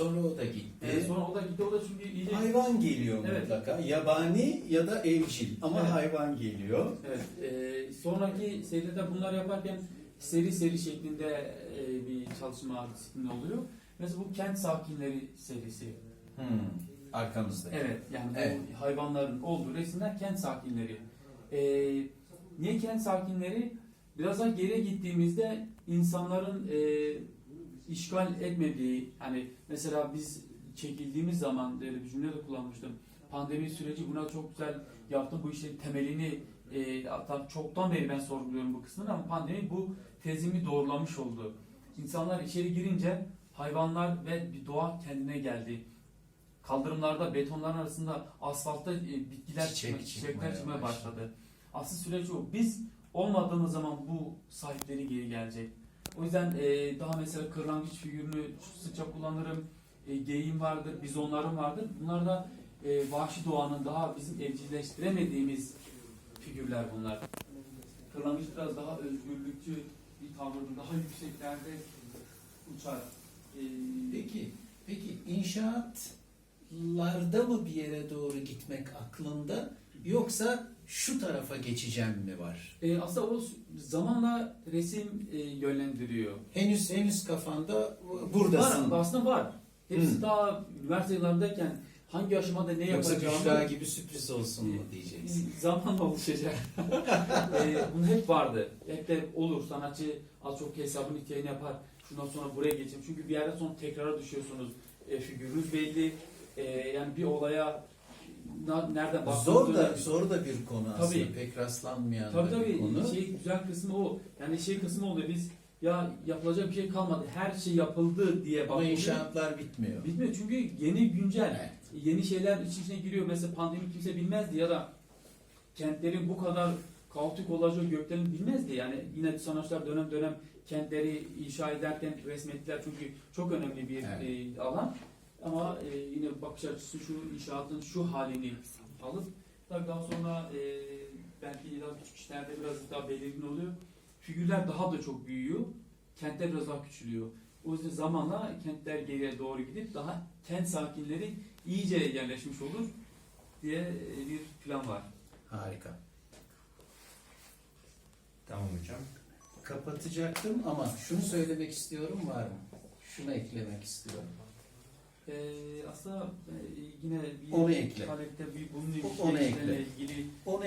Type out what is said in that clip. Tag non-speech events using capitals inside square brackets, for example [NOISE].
Sonra o da gitti. E, sonra o da gitti o da çünkü iyice Hayvan geliyor Evet. mutlaka. Yabani ya da evcil ama Evet. hayvan geliyor. Evet, e, sonraki seride de bunlar yaparken seri seri şeklinde e, bir çalışma disiplini oluyor. Mesela bu kent sakinleri serisi. Hmm. Arkamızda. Evet, yani Evet. bu hayvanların olduğu resimler kent sakinleri. E, niye kent sakinleri? Biraz daha geriye gittiğimizde insanların e, işgal etmediği, hani mesela biz çekildiğimiz zaman öyle bir cümle de kullanmıştım. Pandemi süreci buna çok güzel yaptı. Bu işin temelini e, hatta çoktan beri ben sorguluyorum bu kısmını ama pandemi bu tezimi doğrulamış oldu. İnsanlar içeri girince hayvanlar ve bir doğa kendine geldi. Kaldırımlarda, betonların arasında, asfaltta e, bitkiler Çiçek çıkma, çiçekler çıkmaya çıkmaya başladı. başladı. Asıl süreç o. Biz olmadığımız zaman bu sahipleri geri gelecek. O yüzden e, daha mesela kırlangıç figürünü sıkça kullanırım. E, geyiğim vardır, bizonlarım vardır. Bunlar da e, vahşi doğanın daha bizim evcilleştiremediğimiz figürler bunlar. Kırlangıç biraz daha özgürlükçü bir tavırda, daha yükseklerde uçar. E, Peki, peki inşaatlarda mı bir yere doğru gitmek aklında yoksa şu tarafa geçeceğim mi var? e, aslında o zamanla resim e, yönlendiriyor. Henüz henüz kafanda buradasın. Var, aslında var. Hepsi Hı. daha üniversite yıllarındayken hangi aşamada ne Yoksa yapacağımı Büşra gibi sürpriz olsun mu diyeceksin. zamanla oluşacak. [LAUGHS] e, bunun hep vardı. Hep de olur. Sanatçı az çok hesabını ihtiyacını yapar. Şundan sonra buraya geçeyim. Çünkü bir yerden sonra tekrara düşüyorsunuz. E, figürünüz belli. E, yani bir olaya nereden baktığınız Zor da önemli. zor da bir konu aslında. Tabii. Pek rastlanmayan Tabii da bir tabii. konu. Şey, güzel kısmı o. Yani şey kısmı oluyor. Biz ya yapılacak bir şey kalmadı. Her şey yapıldı diye Ama bakıyoruz. inşaatlar bitmiyor. Bitmiyor çünkü yeni güncel. Yeni şeyler için içine giriyor. Mesela pandemi kimse bilmezdi ya da kentlerin bu kadar kaotik olacağı göklerin bilmezdi. Yani yine sanatçılar dönem dönem kentleri inşa ederken resmettiler çünkü çok önemli bir Evet. e, alan. Ama e, yine bakış açısı şu inşaatın şu halini alıp tabii daha sonra e, belki daha küçük işlerde biraz daha belirgin oluyor. Figürler daha da çok büyüyor. Kentler biraz daha küçülüyor. O yüzden zamanla kentler geriye doğru gidip daha kent sakinleri iyice yerleşmiş olur diye e, bir plan var. Harika. Tamam hocam. Kapatacaktım ama şunu söylemek istiyorum var mı? Şunu eklemek istiyorum. Ee, aslında e, yine bir Onu ekle. talepte bir bunun Onu ilgili ekle. ilgili Onu